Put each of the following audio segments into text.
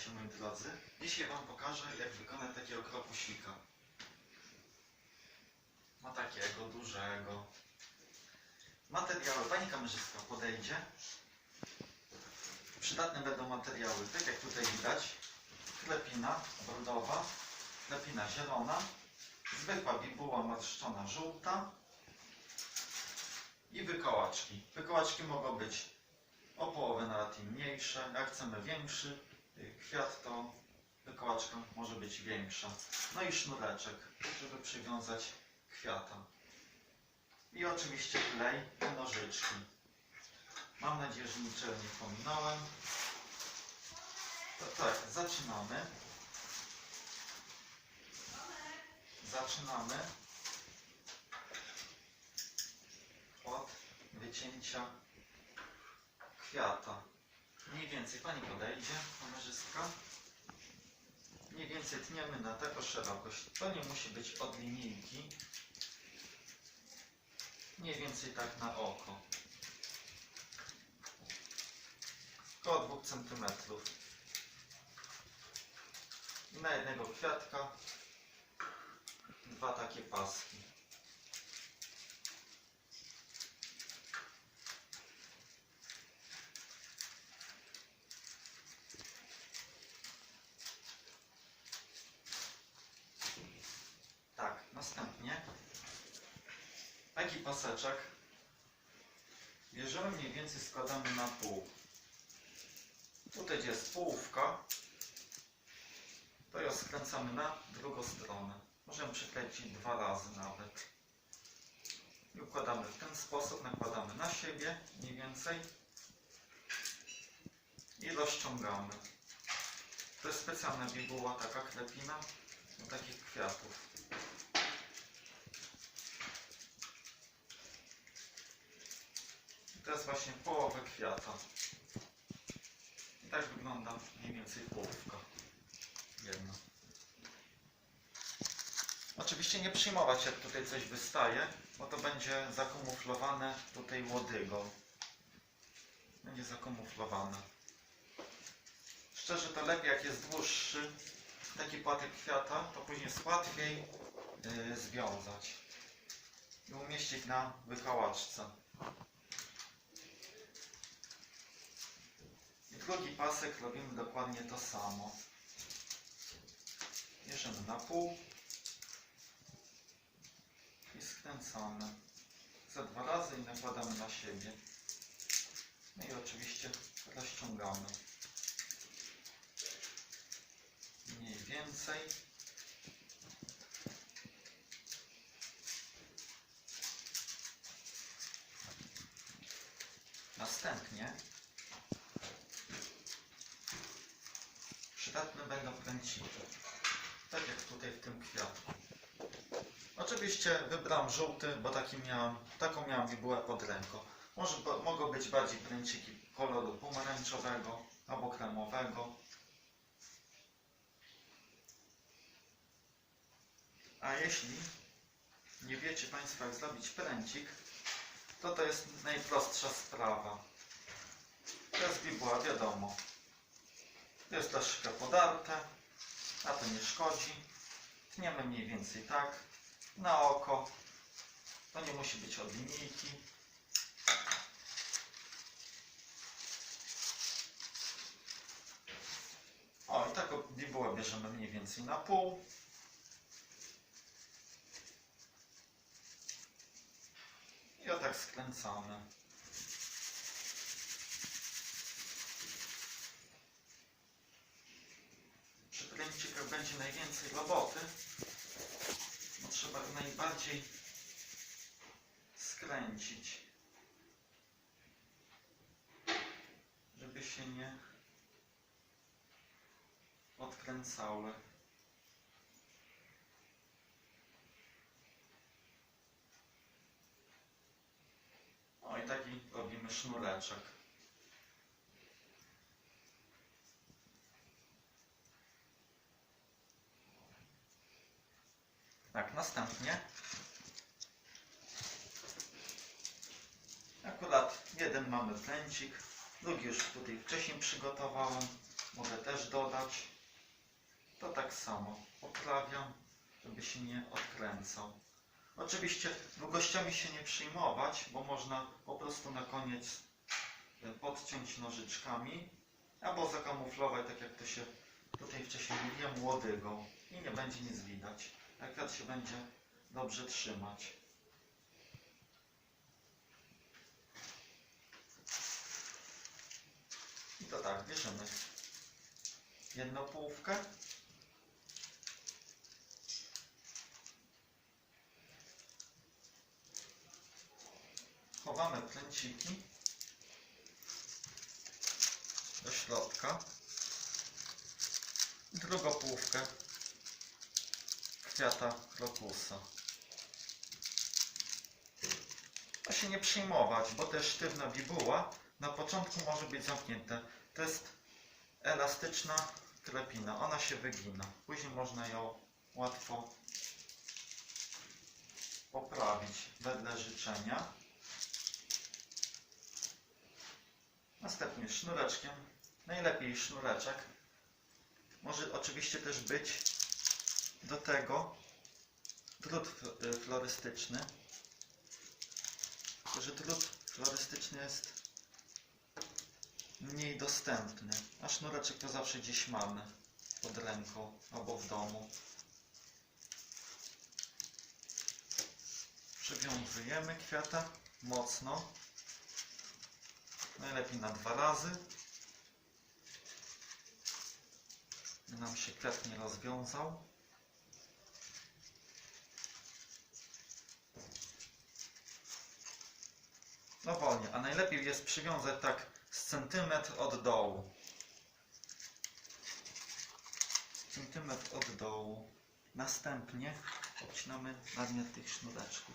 Witajcie moi drodzy. Dzisiaj Wam pokażę jak wykonać takiego kropuślika. Ma takiego dużego. Materiały, Pani kamerzystka podejdzie. Przydatne będą materiały, tak jak tutaj widać. Klepina bordowa, klepina zielona, zwykła bibuła marszczona żółta i wykołaczki. Wykołaczki mogą być o połowę nawet i mniejsze. Jak chcemy większy kwiat, to wykołaczka może być większa. No i sznureczek, żeby przywiązać kwiata. I oczywiście klej i nożyczki. Mam nadzieję, że niczego nie pominąłem. To tak, zaczynamy. Zaczynamy od wycięcia kwiata. Mniej więcej pani podejdzie, kamerzystka. Mniej więcej tniemy na taką szerokość. To nie musi być od linijki. Mniej więcej tak na oko. Około 2 cm. I na jednego kwiatka dwa takie paski. Tak, następnie taki paseczek bierzemy mniej więcej składamy na pół. Tutaj gdzie jest połówka, to ją skręcamy na drugą stronę. Możemy przykręcić dwa razy nawet. I układamy w ten sposób, nakładamy na siebie mniej więcej i rozciągamy. To jest specjalna bibuła, taka klepina do takich kwiatów. I to jest właśnie połowę kwiata. I tak wygląda mniej więcej połówka. Jedna. Oczywiście nie przyjmować jak tutaj coś wystaje, bo to będzie zakamuflowane tutaj łodygą. Będzie zakamuflowane. Szczerze to lepiej jak jest dłuższy taki płatek kwiata, to później jest łatwiej yy, związać i umieścić na wykałaczce. Drugi pasek robimy dokładnie to samo. Bierzemy na pół i skręcamy za dwa razy i nakładamy na siebie. No i oczywiście rozciągamy. Mniej więcej. Następnie przydatne będą pręciki. Tak jak tutaj w tym kwiatku. Oczywiście wybrałem żółty, bo taki miałem, taką miałem bibułę pod ręką. Może, bo- mogą być bardziej pręciki koloru pomarańczowego albo kremowego. A jeśli nie wiecie Państwo jak zrobić pręcik, to to jest najprostsza sprawa. To jest bibuła, wiadomo. To jest troszkę podarte, a to nie szkodzi. Tniemy mniej więcej tak, na oko. To nie musi być od linijki. O, i taką bibułę bierzemy mniej więcej na pół. I o tak skręcamy. Roboty, bo trzeba najbardziej skręcić, żeby się nie odkręcały. O i taki robimy sznureczek. Tak, następnie akurat jeden mamy pręcik, drugi już tutaj wcześniej przygotowałem, mogę też dodać. to tak samo poprawiam, żeby się nie odkręcał. Oczywiście długościami się nie przyjmować, bo można po prostu na koniec e, podciąć nożyczkami albo zakamuflować, tak jak to się tutaj wcześniej mówiłem, łodygą i nie będzie nic widać. A kwiat się będzie dobrze trzymać. I to tak, bierzemy jedną połówkę. Chowamy pręciki do środka. Drugą połówkę kwiata krokusa. To się nie przejmować, bo też sztywna bibuła na początku może być zamknięte. To jest elastyczna krepina, ona się wygina. Później można ją łatwo poprawić wedle życzenia. Następnie sznureczkiem, najlepiej sznureczek. Może oczywiście też być do tego drut y, florystyczny. Tylko, że drut florystyczny jest mniej dostępny, a sznureczek to zawsze gdzieś mamy pod ręką albo w domu. Przywiązujemy kwiata mocno, najlepiej na dwa razy. nam się kwiat nie rozwiązał. No wolnie, a najlepiej jest przywiązać tak z centymetr od dołu. Centymetr od dołu. Następnie obcinamy nadmiar tych sznureczków.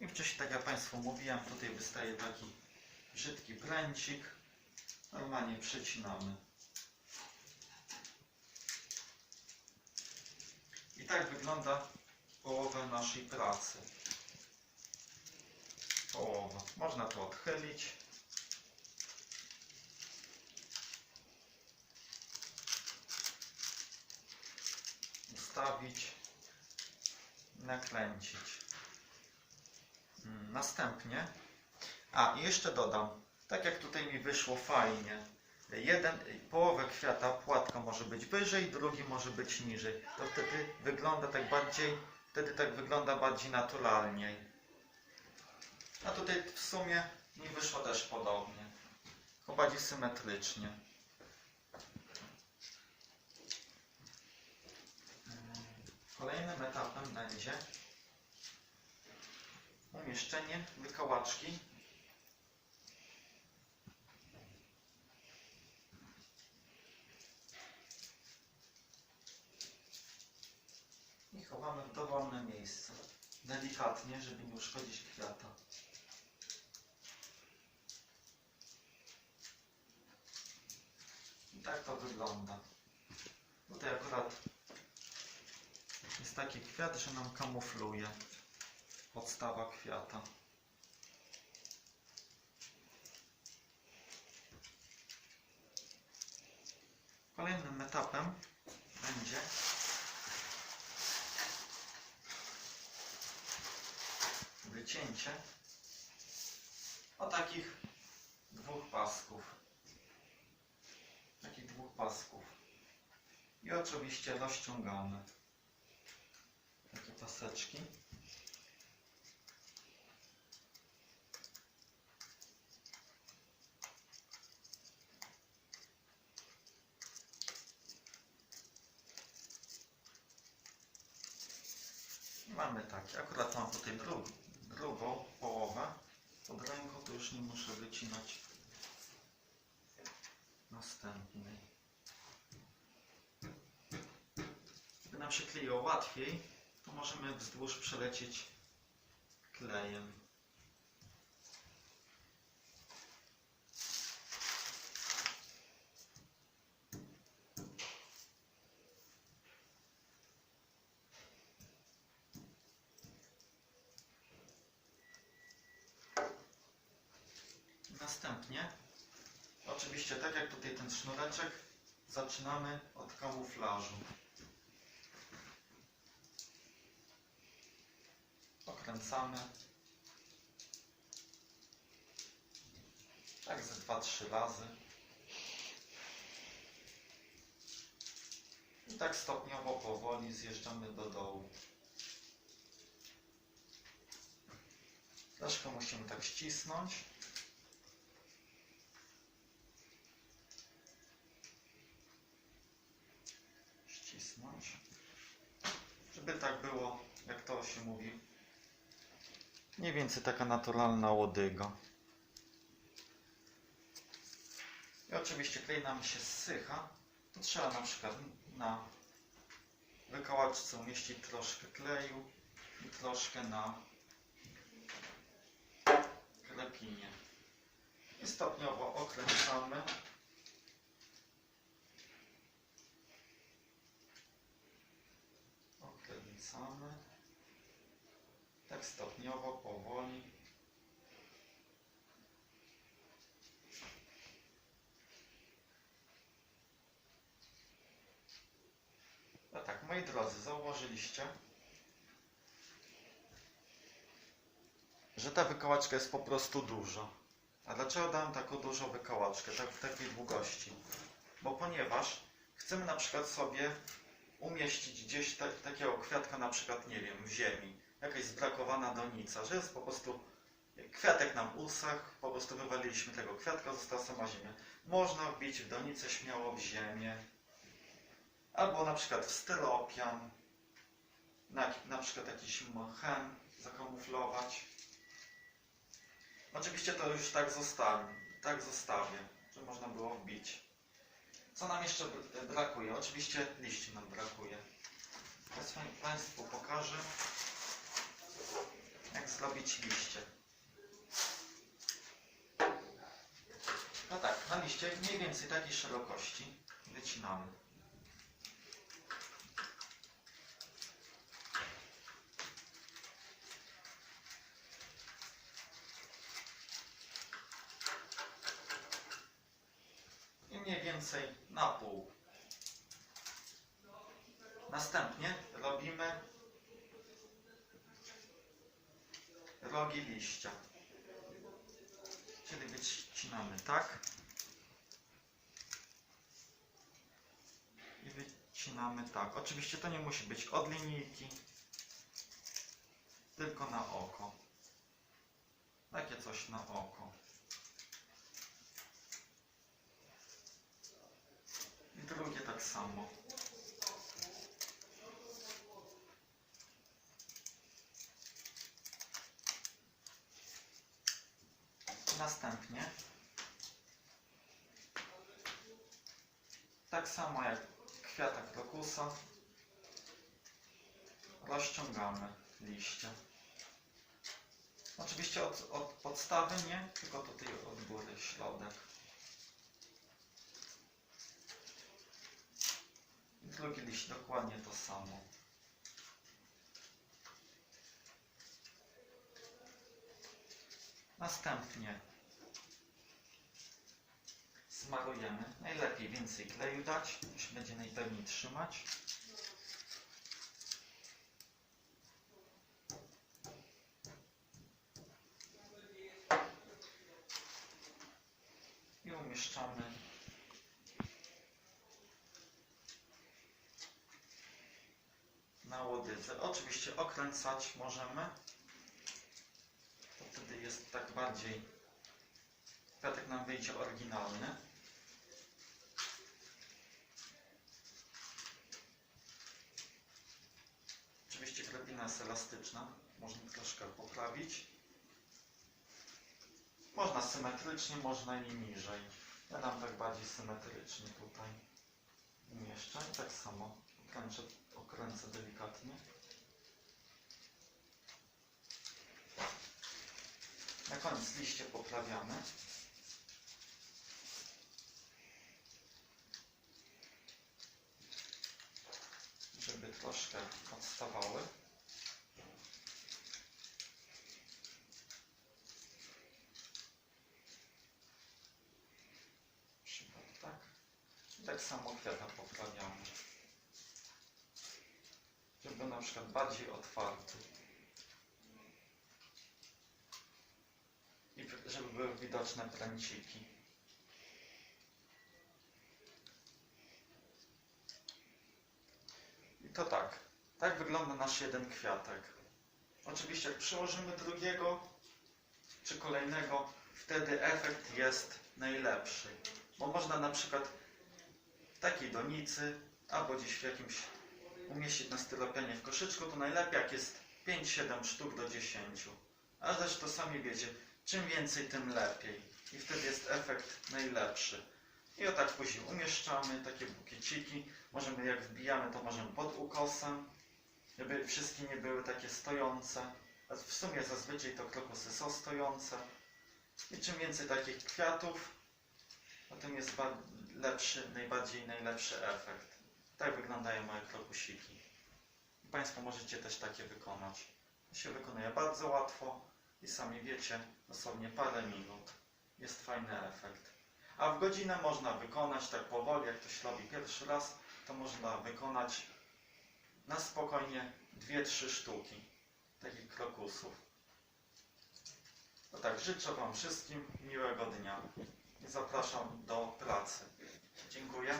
I wcześniej, tak jak Państwu mówiłem, tutaj wystaje taki brzydki pręcik. Normalnie przecinamy. I tak wygląda połowa naszej pracy. Połowa. Można to odchylić. Ustawić. Nakręcić. Mm, Następnie, a jeszcze dodam, tak jak tutaj mi wyszło fajnie, jeden, połowę kwiata płatka może być wyżej, drugi może być niżej. To wtedy wygląda tak bardziej, wtedy tak wygląda bardziej naturalniej. A tutaj w sumie mi wyszło też podobnie, tylko bardziej symetrycznie. Kolejnym etapem będzie umieszczenie wykałaczki i chowamy w dowolne miejsce. Delikatnie, żeby nie uszkodzić kwiata. I tak to wygląda. Tutaj akurat jest taki kwiat, że nam kamufluje podstawa kwiata. Kolejnym etapem będzie wycięcie o takich dwóch pasków. Takich dwóch pasków. I oczywiście rozciągamy takie paseczki. Mamy takie. Akurat mam tutaj dru drugą połowę. Pod ręką to już nie muszę wycinać następnej. Żeby nam się kleiło łatwiej, to możemy wzdłuż przelecieć klejem. Następnie, oczywiście tak jak tutaj ten sznureczek, zaczynamy od kamuflażu. Okręcamy. Tak ze 2-3 razy. I tak stopniowo, powoli zjeżdżamy do dołu. Troszkę musimy tak ścisnąć. Żeby tak było, jak to się mówi. Mniej więcej taka naturalna łodyga. I oczywiście klej nam się zsycha. To trzeba na przykład na wykałaczce umieścić troszkę kleju i troszkę na klepinie. I stopniowo. Okręcamy. Tak stopniowo, powoli. No tak, moi drodzy, zauważyliście, że ta wykałaczka jest po prostu duża. A dlaczego dałem taką dużą wykałaczkę, tak w takiej długości? Bo ponieważ chcemy na przykład sobie umieścić gdzieś ta, takiego kwiatka, na przykład, nie wiem, w ziemi, jakaś zbrakowana donica, że jest po prostu kwiatek nam usachł, po prostu wywaliliśmy tego kwiatka, została sama ziemia. Można wbić w donicę śmiało w ziemię, albo na przykład w styropian, na, na przykład jakiś mchem zakamuflować. Oczywiście to już tak zostawię, tak zostawię, że można było wbić. Co nam jeszcze br- brakuje? Oczywiście liści nam brakuje. Państwu pokażę, jak zrobić liście. No tak, na liście mniej więcej takiej szerokości wycinamy. i mniej więcej na pół. Następnie robimy rogi liścia. Czyli wycinamy tak i wycinamy tak. Oczywiście to nie musi być od linijki, tylko na oko. Takie coś na oko. I drugie tak samo. Następnie tak samo jak kwiatek krokusa rozciągamy liście. Oczywiście od, od podstawy nie, tylko tutaj od góry środek. I drugi liść dokładnie to samo. Następnie smarujemy. Najlepiej więcej kleju dać, się będzie najpewniej trzymać. I umieszczamy na łodydze. Oczywiście okręcać możemy. To wtedy jest tak bardziej kwiatek nam wyjdzie oryginalny. Oczywiście klepina jest elastyczna. Można troszkę poprawić. Można symetrycznie, można i niżej. Ja dam tak bardziej symetrycznie tutaj. Umieszczę tak samo okręcę, okręcę delikatnie. Na koniec liście poprawiamy. Żeby troszkę odstawały. Tak samo kwiata poprawiamy. Żeby był na przykład bardziej otwarty. I żeby były widoczne pręciki. I to tak. Tak wygląda nasz jeden kwiatek. Oczywiście jak przyłożymy drugiego czy kolejnego, wtedy efekt jest najlepszy. Bo można na przykład takiej donicy albo gdzieś w jakimś umieścić na styropianie w koszyczku, to najlepiej jak jest 5-7 sztuk do 10. Ale też to sami wiecie, czym więcej, tym lepiej. I wtedy jest efekt najlepszy. I o tak później umieszczamy takie bukieciki. Możemy, jak wbijamy, to możemy pod ukosem, żeby wszystkie nie były takie stojące. A w sumie zazwyczaj to krokusy są stojące. I czym więcej takich kwiatów, o tym jest lepszy, najbardziej najlepszy efekt. Tak wyglądają moje krokusiki. Państwo możecie też takie wykonać. To się wykonuje bardzo łatwo i sami wiecie, dosłownie parę minut. Jest fajny efekt. A w godzinę można wykonać tak powoli, jak ktoś robi pierwszy raz, to można wykonać na spokojnie 2-3 sztuki takich krokusów. To tak, życzę Wam wszystkim miłego dnia i zapraszam do pracy. Dziękuję.